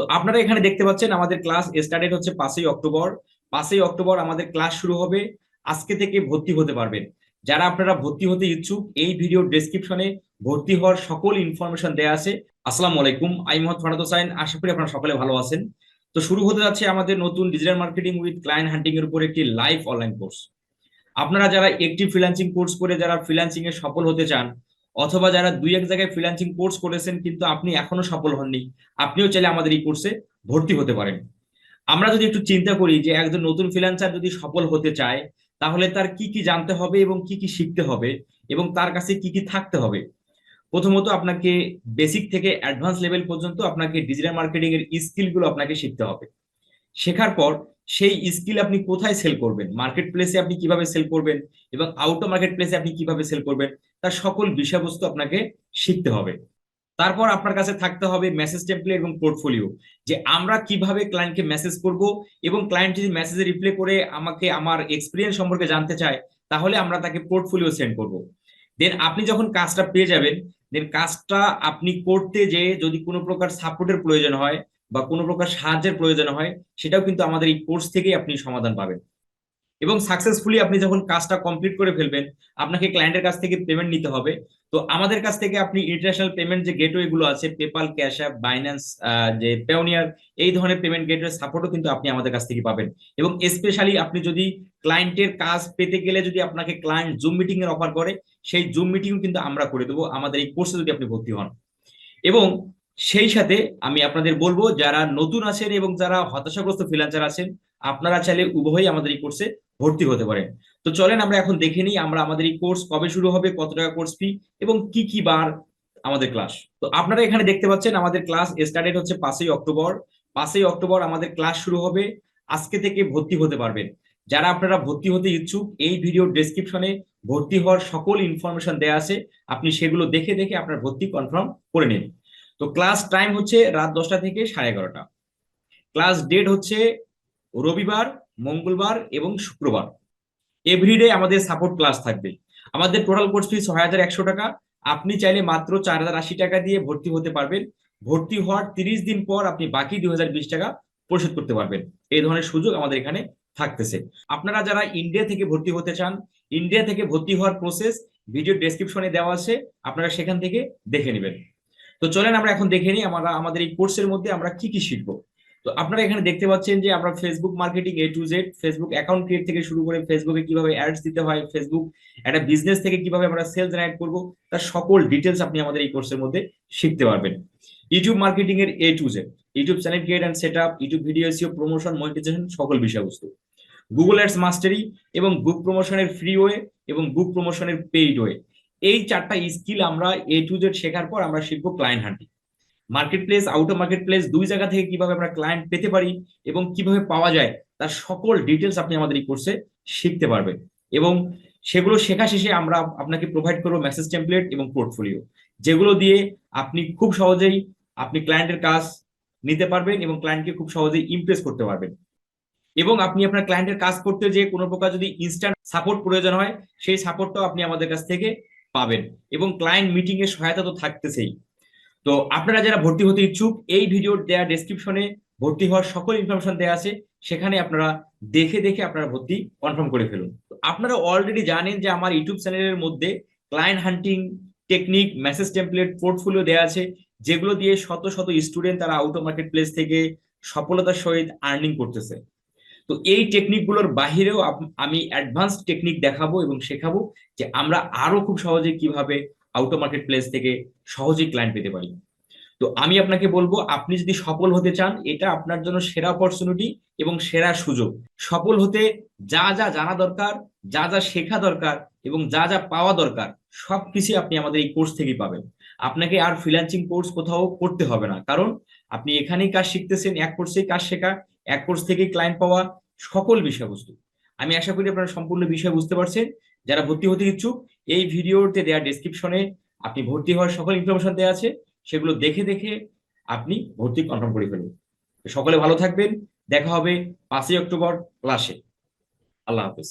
তো আপনারা এখানে দেখতে পাচ্ছেন আমাদের ক্লাস স্টার্টেড হচ্ছে পাঁচই অক্টোবর। পাঁচই অক্টোবর আমাদের ক্লাস শুরু হবে। আজকে থেকে ভর্তি হতে পারবেন। যারা আপনারা ভর্তি হতে ইচ্ছুক, এই ভিডিও ডেসক্রিপশনে ভর্তি হওয়ার সকল ইনফরমেশন দেয়া আছে। আসসালামু আলাইকুম আই মোহাম্মদ ফরাদ হোসাইন আশা করি আপনারা সকলে ভালো আছেন। তো শুরু হতে যাচ্ছে আমাদের নতুন digital marketing with client hunting এর উপর একটি লাইভ অনলাইন কোর্স আপনারা যারা একটি ফ্রিল্যান্সিং কোর্স করে, যারা ফ্রিল্যান্সিং এ সফল হতে চান অথবা যারা দুই এক জায়গায় ফ্রিল্যান্সিং কোর্স করেছেন কিন্তু আপনি এখনও সফল হননি, আপনিও চাইলে আমাদের এই কোর্সে ভর্তি হতে পারেন। আমরা যদি একটু চিন্তা করি যে একজন নতুন ফ্রিল্যান্সার যদি সফল হতে চায়, তাহলে তার কি কি জানতে হবে এবং কি কি শিখতে হবে এবং তার কাছে কি কি থাকতে হবে? প্রথমত আপনাকে বেসিক থেকে অ্যাডভান্স লেভেল পর্যন্ত আপনাকে ডিজিটাল মার্কেটিং এর স্কিলগুলো আপনাকে শিখতে হবে। শেখার পর সেই স্কিল আপনি কোথায় সেল করবেন? মার্কেট প্লেসে আপনি কীভাবে সেল করবেন এবং আউট মার্কেট প্লেসে আপনি কীভাবে সেল করবেন? তার সকল বিষয়বস্তু আপনাকে শিখতে হবে। তারপর আপনার কাছে থাকতে হবে মেসেজ টেমপ্লেট এবং পোর্টফোলিও যে আমরা কীভাবে ক্লায়েন্টকে মেসেজ করব এবং ক্লায়েন্ট যদি মেসেজে রিপ্লাই করে আমাকে আমার এক্সপিরিয়েন্স সম্পর্কে জানতে চায়, তাহলে আমরা তাকে পোর্টফোলিও সেন্ড করব। দেন আপনি যখন কাজটা পেয়ে যাবেন দেন কাজটা আপনি করতে যে যদি কোনো প্রকার সাপোর্টের প্রয়োজন হয় বা কোনো প্রকার সাহায্যের প্রয়োজন হয়, সেটাও কিন্তু আমাদের এই কোর্স থেকেই আপনি সমাধান পাবেন। এবং সাকসেসফুলি আপনি যখন কাজটা কমপ্লিট করে ফেলবেন, আপনাকে ক্লায়েন্টের কাছ থেকে পেমেন্ট নিতে হবে। তো আমাদের কাছ থেকে আপনি ইন্টারন্যাশনাল পেমেন্ট যে গেটওয়ে গুলো আছে পেপাল ক্যাশ অ্যাপ বাইন্যান্স যে পেওনিয়ার এই ধরনের পেমেন্ট গেটওয়ে সাপোর্টও কিন্তু আপনি আমাদের কাছ থেকে পাবেন। এবং স্পেশালি আপনি যদি ক্লায়েন্টের কাজ পেতে গেলে যদি আপনাকে ক্লায়েন্ট জুম মিটিং এর অফার করে, সেই জুম মিটিং কিন্তু আমরা করে দেবো। আমাদের এই কোর্সে যদি আপনি ভর্তি হন। এবং সেই সাথে আমি আপনাদের বলব, যারা নতুন আছেন এবং যারা হতাশাগ্রস্ত ফ্রিল্যান্সার আছেন, আপনারা চাইলে উভয়ই আমাদের এই কোর্সে ভর্তি হতে পারেন তো চলেন আমরা এখন দেখে নিই আমরা আমাদের এই কোর্স কবে শুরু হবে, কত টাকা কোর্স ফি এবং কি কি বার আমাদের ক্লাস তো আপনারা এখানে দেখতে পাচ্ছেন আমাদের ক্লাস স্টার্টেড হচ্ছে পাঁচই অক্টোবর। পাঁচই অক্টোবর আমাদের ক্লাস শুরু হবে, আজকে থেকে ভর্তি হতে পারবেন। যারা আপনারা ভর্তি হতে ইচ্ছুক, এই ভিডিও ডেসক্রিপশনে ভর্তি হওয়ার সকল ইনফরমেশন দেওয়া আছে, আপনি সেগুলো দেখে দেখে আপনার ভর্তি কনফার্ম করে নিন। তো ক্লাস টাইম হচ্ছে রাত দশটা থেকে সাড়ে এগারোটা। ক্লাস ডেট হচ্ছে রবিবার মঙ্গলবার এবং শুক্রবার। এভরিডে আমাদের সাপোর্ট ক্লাস থাকবে। আমাদের টোটাল কোর্স ফি ছয় হাজার একশো টাকা। আপনি চাইলে মাত্র চার হাজার আশি টাকা দিয়ে ভর্তি হতে পারবেন। ভর্তি হওয়ার তিরিশ দিন পর আপনি বাকি দুই হাজার বিশ টাকা পরিশোধ করতে পারবেন। এই ধরনের সুযোগ আমাদের এখানে থাকতেছে। আপনারা যারা ইন্ডিয়া থেকে ভর্তি হতে চান ইন্ডিয়া থেকে ভর্তি হওয়ার প্রসেস ভিডিও ডেসক্রিপশনে দেওয়া আছে। আপনারা সেখান থেকে দেখে নেবেন। তো চলেন আমরা এখন দেখে নিই আমরা, আমাদের এই কোর্সের মধ্যে আমরা কি কি শিখব। তো আপনারা এখানে দেখতে পাচ্ছেন যে আমরা Facebook marketing A to Z Facebook account create থেকে শুরু করে ফেসবুকে কীভাবে অ্যাডস দিতে হয় ফেসবুক একটা বিজনেস থেকে কীভাবে আমরা সেল জেনারেট করব, তার সকল ডিটেলস আপনি আমাদের এই কোর্সের মধ্যে শিখতে পারবেন। ইউটিউব মার্কেটিং এর A to Z YouTube channel create and set up YouTube video SEO promotion monetization সকল বিষয়বস্তু। গুগল অ্যাডস মাস্টারি এবং বুক প্রমোশনের ফ্রি ওয়ে এবং বুক প্রমোশনের পেইড ওয়ে এই চারটা স্কিল আমরা এ টু জেড শেখার পর আমরা শিখব client hunting marketplace out marketplace দুই জায়গা থেকে কীভাবে আমরা ক্লায়েন্ট পেতে পারি এবং কীভাবে পাওয়া যায়, তার সকল ডিটেলস আপনি আমাদের এই কোর্সে শিখতে পারবেন। এবং সেগুলো শেখা শেষে আমরা আপনাকে প্রোভাইড করব মেসেজ টেমপ্লেট এবং পোর্টফোলিও যেগুলো দিয়ে আপনি খুব সহজেই আপনি ক্লায়েন্টের কাজ নিতে পারবেন এবং ক্লায়েন্টকে খুব সহজেই ইমপ্রেস করতে পারবেন। এবং আপনি আপনার ক্লায়েন্টের কাজ করতে যে কোনো প্রকার যদি ইনস্ট্যান্ট সাপোর্ট প্রয়োজন হয়, সেই সাপোর্টটাও আপনি আমাদের কাছ থেকে পাবেন। এবং ক্লায়েন্ট মিটিং এর সহায়তা তো থাকতেছেই। তো আপনারা যারা ভর্তি হতে ইচ্ছুক, এই ভিডিওর দেওয়া ডেসক্রিপশনে ভর্তি হওয়ার সকল ইনফরমেশন দেওয়া আছে। সেখানে আপনারা দেখে দেখে আপনারা ভর্তি কনফার্ম করে ফেলুন। আপনারা অলরেডি জানেন যে আমার ইউটিউব চ্যানেলের মধ্যে client hunting technique message template portfolio দেওয়া আছে, যেগুলো দিয়ে শত শত স্টুডেন্ট তারা আউট অফ মার্কেট প্লেস থেকে সফলতার সহিত আর্নিং করতেছে। তো এই টেকনিকগুলোর বাহিরেও আমি অ্যাডভান্স টেকনিক দেখাবো এবং শেখাবো যে আমরা আরও খুব সহজে কীভাবে আউট মার্কেট প্লেস থেকে সহজেই ক্লায়েন্ট পেতে পারি। তো আমি আপনাকে বলব, আপনি যদি সফল হতে চান, এটা আপনার জন্য সেরা অপরচুনিটি এবং সেরা সুযোগ। সফল হতে যা যা জানা দরকার, যা যা শেখা দরকার এবং যা যা পাওয়া দরকার, সব কিছু আপনি আমাদের এই কোর্স থেকেই পাবেন। আপনাকে আর ফ্রিল্যান্সিং কোর্স কোথাও করতে হবে না, কারণ আপনি এখানেই কাজ শিখতেছেন, এক কোর্সেই কাজ শেখা, এক কোর্স থেকেই ক্লায়েন্ট পাওয়া সকল বিষয়বস্তু। আমি আশা করি আপনারা সম্পূর্ণ বিষয় বুঝতে পারছেন। যারা ভর্তি হতে ইচ্ছুক এই ভিডিওতে দেওয়া ডিসক্রিপশনে আপনি ভর্তি হওয়ার সকল ইনফরমেশন দেওয়া আছে, সেগুলো দেখে দেখে আপনি ভর্তি কনফার্ম করে ফেলুন। সকলে ভালো থাকবেন, দেখা হবে পাঁচই অক্টোবর ক্লাসে আল্লাহ হাফিজ।